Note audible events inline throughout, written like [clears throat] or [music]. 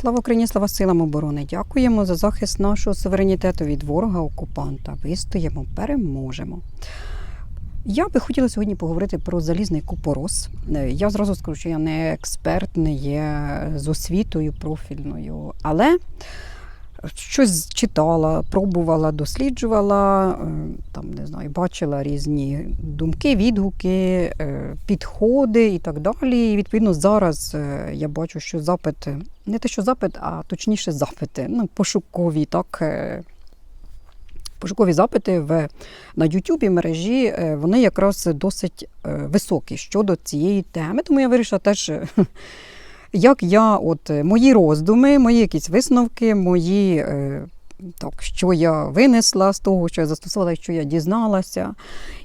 Слава Україні, слава силам оборони! Дякуємо за захист нашого суверенітету від ворога окупанта. Вистоїмо, переможемо. Я би хотіла сьогодні поговорити про залізний купорос. Е, Я зразу скажу, що я не експерт, не є з освітою профільною, але щось читала, пробувала, досліджувала, е, там не знаю, бачила різні думки, відгуки, е, підходи і так далі. І відповідно зараз е, я бачу, що запит, не те, що запит, а точніше запити, ну, пошукові, так. Пошукові запити в, на YouTube мережі вони якраз досить високі щодо цієї теми. Тому я вирішила теж, як я, от е, мої роздуми, мої якісь висновки, мої е, так, що я винесла з того, що я застосувала, що я дізналася.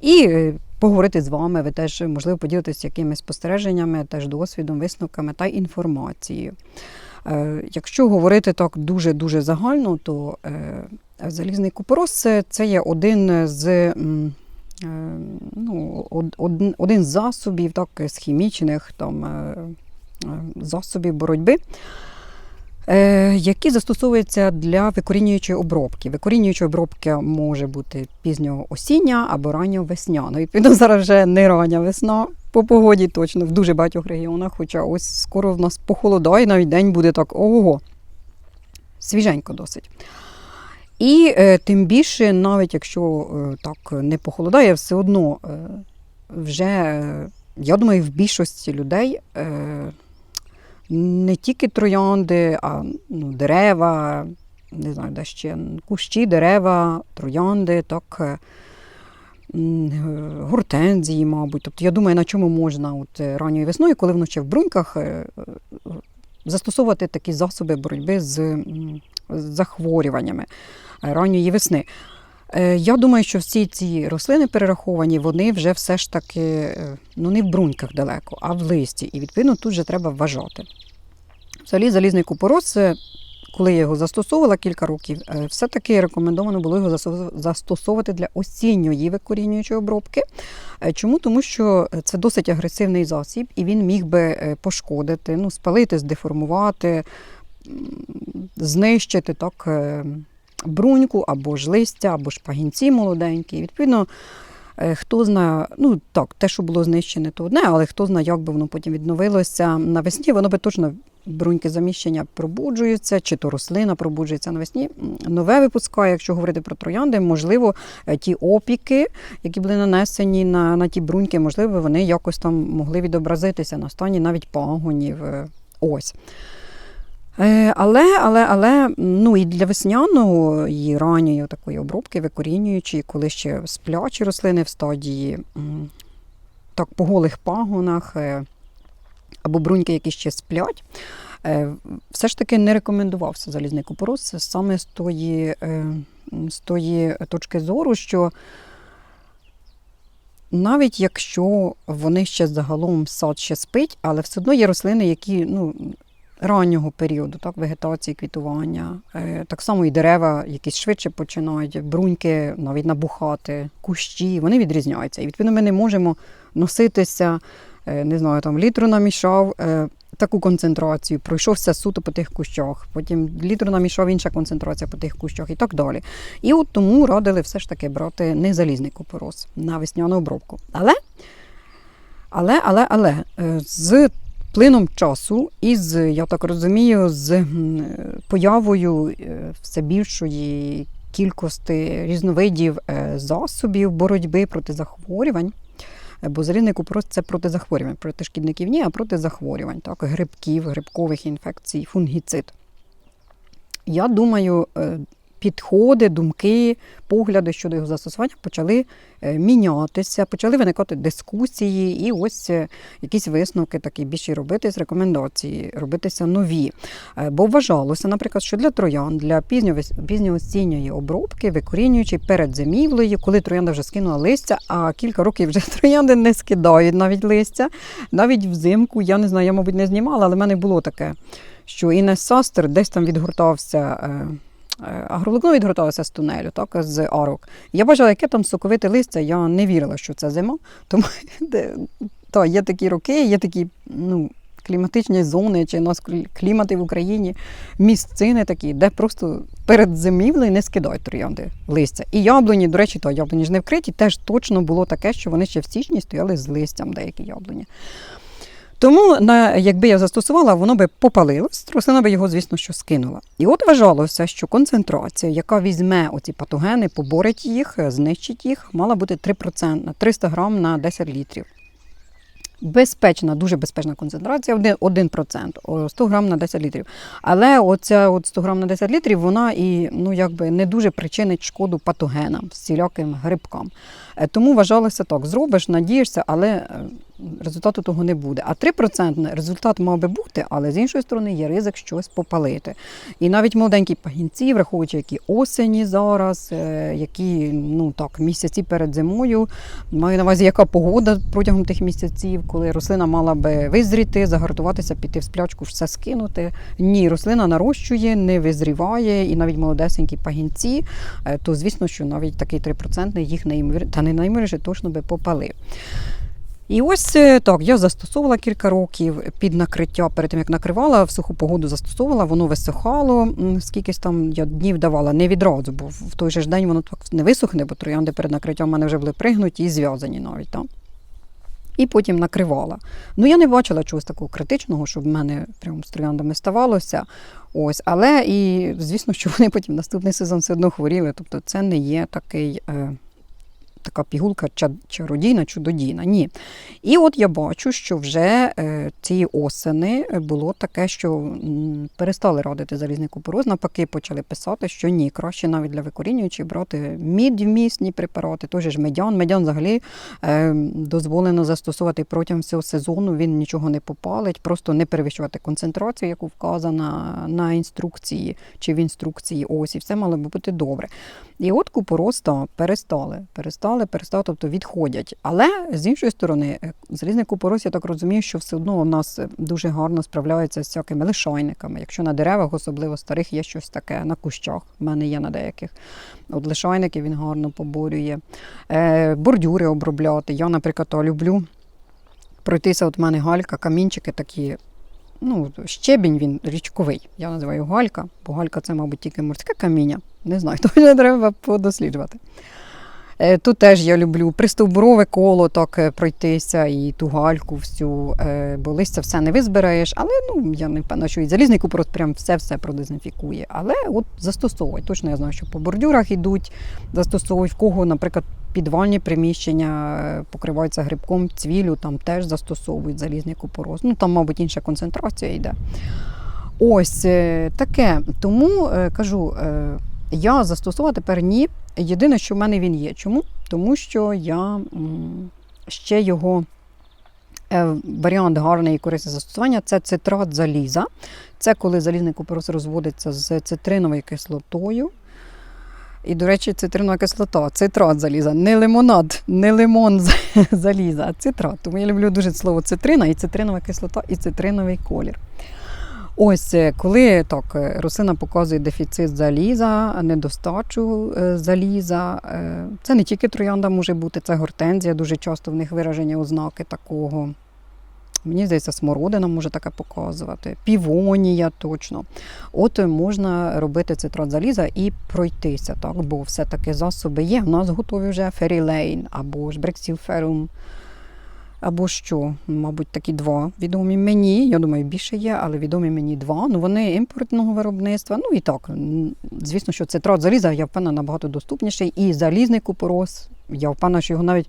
І е, поговорити з вами, ви теж можливо поділитися якимись спостереженнями, теж досвідом, висновками та інформацією. Якщо говорити так дуже-дуже загально, то залізний купорос це, є один з. Ну, од- од- один з засобів так, з хімічних там, засобів боротьби, е, які застосовуються для викорінюючої обробки. Викорінююча обробка може бути пізнього осіння або ранньо весняна. Відповідно, зараз вже не рання весна по погоді точно в дуже багатьох регіонах, хоча ось скоро в нас похолодає, навіть день буде так ого, свіженько досить. І е, тим більше, навіть якщо е, так не похолодає, все одно е, вже, е, я думаю, в більшості людей е, не тільки троянди, а ну, дерева, не знаю, де ще кущі, дерева, троянди, так. е, Гортензії, мабуть. Тобто, я думаю, на чому можна от е, ранньою весною, коли воно ще в бруньках, е, застосовувати такі засоби боротьби з захворюваннями ранньої весни. Я думаю, що всі ці рослини перераховані, вони вже все ж таки ну, не в бруньках далеко, а в листі. І відповідно тут вже треба вважати. Взагалі, залізний купорос, е, коли я його застосовувала кілька років, е, все-таки рекомендовано було його застосовувати для осінньої викорінюючої обробки. Е, Чому? Тому що це досить агресивний засіб, і він міг би е, пошкодити, ну, спалити, здеформувати, знищити так, е, бруньку або ж листя, або ж пагінці молоденькі. Відповідно, е, хто знає, ну так, те, що було знищене, то одне, але хто знає, як би воно потім відновилося навесні, воно би точно. Бруньки заміщення пробуджуються, чи то рослина пробуджується навесні. Нове випускає, якщо говорити про троянди, можливо, е, ті опіки, які були нанесені на, на ті бруньки, можливо, вони якось там могли відобразитися на стані навіть пагонів. е, Ось. Е, Але, але, але ну і для весняного і ранньої такої обробки, викорінюючої, коли ще сплячі рослини в стадії так, по голих пагонах е, або бруньки, які ще сплять, е, все ж таки не рекомендувався залізний купорос. Саме з тої, з тої точки зору, що навіть якщо вони ще загалом сад ще спить, але все одно є рослини, які ну, раннього періоду, так, вегетації, квітування. Е, так само і дерева, якісь швидше починають, бруньки навіть набухати, кущі, вони відрізняються. І відповідно ми не можемо носитися, е, не знаю, там літру намішав. е, Таку концентрацію, пройшовся суто по тих кущах, потім літру намішав інша концентрація по тих кущах і так далі. І от тому радили все ж таки брати не залізний купорос на весняну обробку. Але, але, але, але з плином часу і з, я так розумію, з появою е, все більшої кількості різновидів е, засобів боротьби проти захворювань. е, Бо залізний купорос це проти захворювань, проти шкідників ні, а проти захворювань, так, грибків, грибкових інфекцій, фунгіцид. Я думаю, підходи, думки, погляди щодо його застосування почали е, мінятися, почали виникати дискусії, і ось е, якісь висновки такі більші робитись, рекомендації, робитися нові. Е, Бо вважалося, наприклад, що для троян, для пізньоосінньої обробки, викорінюючи перед зимівлею, коли троянда вже скинула листя, а кілька років вже [laughs] троянди не скидають навіть листя, навіть взимку, я не знаю, я, мабуть, не знімала, але в мене було таке, що Інес Састер десь там відгортався. Е, Агролукно відгорталося з тунелю, так, з арок. Я бачила, яке там соковите листя, я не вірила, що це зима. Тому [laughs] де, є такі роки, є такі ну, кліматичні зони, чи у нас клімати в Україні, місцини такі, де просто перед зимівлею не скидають троянди листя. І яблуні, до речі, то яблуні ж не вкриті, теж точно було таке, що вони ще в січні стояли з листям деякі яблуні. Тому, на, якби я застосувала, воно би попалилось, рослина би його, звісно, що скинула. І от вважалося, що концентрація, яка візьме оці патогени, поборить їх, е, знищить їх, мала бути 3%, 300 грам на 10 літрів. Безпечна, дуже безпечна концентрація, 1%, 100 грам на 10 літрів. Але оця от 100 грам на 10 літрів, вона і ну, якби не дуже причинить шкоду патогенам, всіляким грибкам. Е, Тому вважалося так: зробиш, надієшся, але е, результату того не буде. А 3% результат мав би бути, але з іншої сторони є ризик щось попалити. І навіть молоденькі пагінці, враховуючи, які осені зараз, е, які ну так, місяці перед зимою, маю на увазі, яка погода протягом тих місяців, коли рослина мала би визріти, загартуватися, піти в сплячку, все скинути. Ні, рослина нарощує, не визріває, і навіть молодесенькі пагінці, е, то звісно, що навіть такий 3% їх неймовір... та не наймовірніше точно би попалив. І ось е, так, я застосовувала кілька років під накриття. Перед тим як накривала, в суху погоду застосовувала, воно висохало. м, Скількись там я днів давала, не відразу, бо в той же ж день воно так не висохне, бо троянди перед накриттям в мене вже були пригнуті і зв'язані навіть там. І потім накривала. Ну, я не бачила чогось такого критичного, щоб в мене прямо з трояндами ставалося. Ось, але і звісно, що вони потім наступний сезон все одно хворіли. Тобто це не є такий. Е, така пігулка чародійна, чудодійна. Ні. І от я бачу, що вже е, цієї осени було таке, що перестали радити залізний купороз, навпаки, почали писати, що ні, краще навіть для викорінюючих брати мідвмісні препарати, же ж медян. Медян взагалі е, дозволено застосувати протягом всього сезону, він нічого не попалить, просто не перевищувати концентрацію, яку вказана на інструкції чи в інструкції ось, і все мало би бути добре. І от купороз та перестали, перестали, перестали, тобто відходять. Але з іншої сторони, е, залізний купороз, я так розумію, що все одно у нас е, дуже гарно справляється з всякими лишайниками. Якщо на деревах, особливо старих, є щось таке, на кущах, в мене є на деяких. От лишайники він гарно поборює. Е, бордюри обробляти. Я, наприклад, то люблю пройтися. От в мене галька, камінчики такі. Ну, щебінь він річковий. Я називаю галька, бо галька це, мабуть, тільки морське каміння. Не знаю, [laughs] то вже треба подосліджувати. Е, Тут теж я люблю пристовбурове коло так е, пройтися і ту гальку всю, е, бо листя все не визбираєш, але ну, я не впевнена, що і залізний купорос прям все-все продезінфікує. Але от застосовують. Точно я знаю, що по бордюрах йдуть, застосовують в кого, наприклад, підвальні приміщення покриваються грибком цвілю, там теж застосовують залізний купороз. Ну там, мабуть, інша концентрація йде. Ось таке. Тому кажу, я застосовувати тепер ні. Єдине, що в мене він є. Чому? Тому що я ще його е, варіант гарний і корисне застосування це цитрат заліза. Це коли залізний купорос розводиться з цитриновою кислотою. І, до речі, цитринова кислота, цитрат заліза, не лимонад, не лимон заліза, а цитрат. Тому я люблю дуже слово цитрина, і цитринова кислота, і цитриновий колір. Ось е, коли так, е, рослина показує дефіцит заліза, недостачу е, заліза. Це не тільки троянда може бути, це гортензія, дуже часто в них виражені ознаки такого. Мені здається, смородина може таке показувати, півонія точно. От можна робити цитрат заліза і пройтися, так, бо все-таки засоби є. У нас готові вже ферілейн або ж брексілферум. Або що, мабуть, такі два відомі мені. Я думаю, більше є, але відомі мені два. Ну вони імпортного виробництва. Ну і так, звісно, що цитрат заліза, я впевнена, набагато доступніший. І залізний купорос, я впевнена, що його навіть.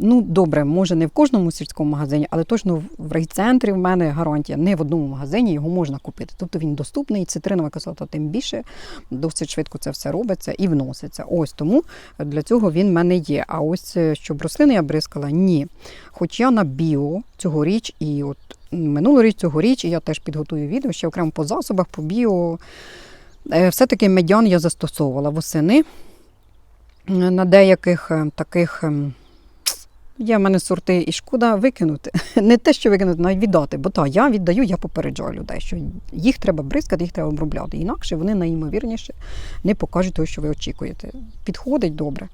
Ну, добре, може не в кожному сільському магазині, але точно в райцентрі в мене гарантія. Не в одному магазині його можна купити. Тобто він доступний, цитринова кислота тим більше, досить швидко це все робиться і вноситься. Ось тому для цього він в мене є. А ось е, щоб рослини я бризкала, ні. Хоч я на біо цьогоріч, і от минулоріч цьогоріч, і я теж підготую відео ще окремо по засобах, по біо. Е, Все-таки медян я застосовувала восени на деяких е, таких. Є в мене сорти і шкода викинути. [laughs] Не те, що викинути, навіть віддати. Бо так, я віддаю, я попереджаю людей, що їх треба бризкати, їх треба обробляти. Інакше вони найімовірніше не покажуть того, що ви очікуєте. Підходить добре.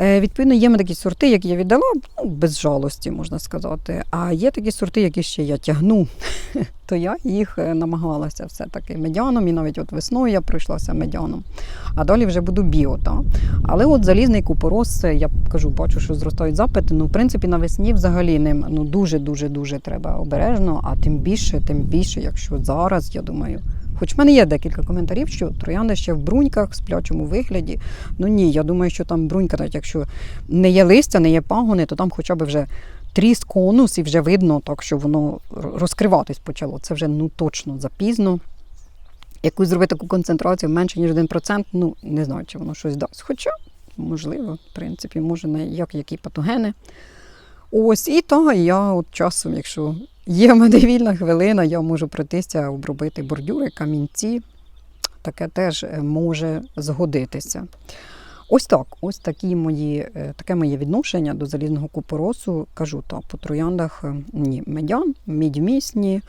Е, Відповідно, є ми такі сорти, які я віддала ну, без жалості, можна сказати. А є такі сорти, які ще я тягну, [laughs] то я їх е, намагалася все-таки медяном, і навіть от весною я пройшлася медяном. А далі вже буду біо. Та. Але от залізний купорос, я кажу, бачу, що зростають запити. Ну, в принципі, навесні взагалі ним ну, дуже-дуже дуже треба обережно, а тим більше, тим більше, якщо зараз, я думаю. Хоч в мене є декілька коментарів, що троянди ще в бруньках, в сплячому вигляді. Ну ні, я думаю, що там брунька, навіть якщо не є листя, не є пагони, то там хоча б вже тріс конус і вже видно, так що воно розкриватись почало. Це вже ну точно запізно. Якусь зробити таку концентрацію менше, ніж 1%, ну не знаю, чи воно щось дасть. Хоча, можливо, в принципі, може як які патогени. Ось, і то я от часом, якщо є в мене вільна хвилина, я можу пройтися, обробити бордюри, камінці. Таке теж е, може згодитися. Ось так, ось такі мої, е, таке моє відношення до залізного купоросу. Кажу, так, по трояндах е, ні, медян, мідьмісні,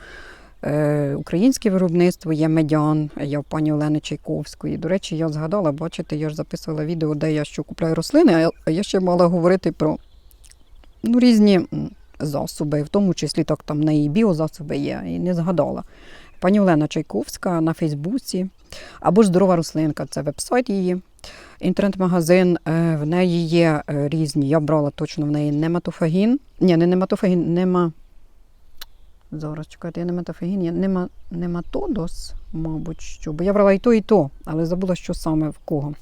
українське виробництво є медян, я в пані Олени Чайковської. До речі, я згадала, бачите, я ж записувала відео, де я що купляю рослини, а я- ще мала говорити про ну, різні засоби, в тому числі так там неї біозасоби є, і не згадала. Пані Олена Чайковська на Фейсбуці, або ж здорова рослинка, це веб-сайт її. Інтернет-магазин, е, в неї є е, різні. Я брала точно в неї нематофагін. Ні, не нематофагін, нема. Зараз чекайте, я нематофагін, я нема, нематодос, мабуть, що. Бо я брала і то, і то, але забула, що саме в кого.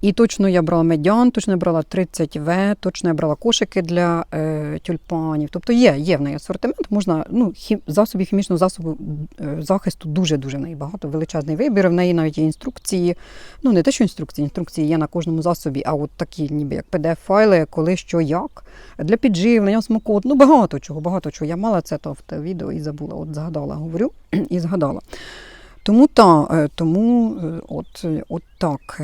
І точно я брала медян, точно я брала 30В, точно я брала кошики для е, тюльпанів. Тобто є, є в неї асортимент, можна, ну, хім, засобів хімічного засобу е, захисту дуже-дуже в неї багато, величезний вибір. В неї навіть є інструкції. Ну, не те, що інструкції, інструкції є на кожному засобі, а от такі, ніби як PDF-файли, коли що як, для підживлення, смокот, ну багато чого, багато чого. Я мала це то в те відео і забула. От згадала, говорю [clears throat] і згадала. Тому та, е, тому е, от, от так.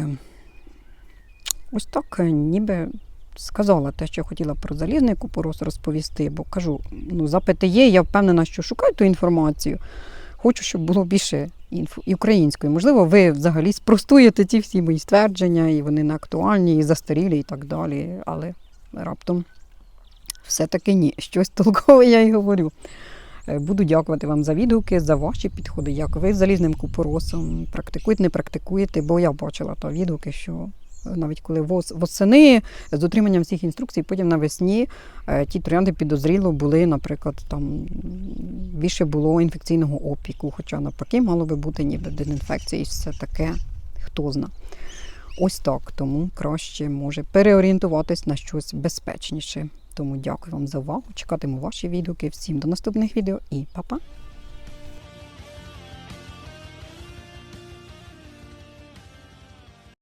Ось так, е, ніби сказала те, що хотіла про залізний купорос розповісти, бо кажу, ну, запити є, я впевнена, що шукаю ту інформацію. Хочу, щоб було більше інфо і української. Можливо, ви взагалі спростуєте ці всі мої ствердження, і вони не актуальні, і застарілі, і так далі. Але раптом все-таки ні. Щось толкове я й говорю. Е, Буду дякувати вам за відгуки, за ваші підходи, як ви з залізним купоросом практикуєте, не практикуєте, бо я бачила то відгуки, що навіть коли вос- восени з дотриманням всіх інструкцій, потім навесні е, ті троянди підозріло були, наприклад, там більше було інфекційного опіку, хоча навпаки мало би бути ніби дезінфекція і все таке, хто зна. Ось так, тому краще може переорієнтуватись на щось безпечніше. Тому дякую вам за увагу. Чекатиму ваші відгуки. Всім до наступних відео і па-па!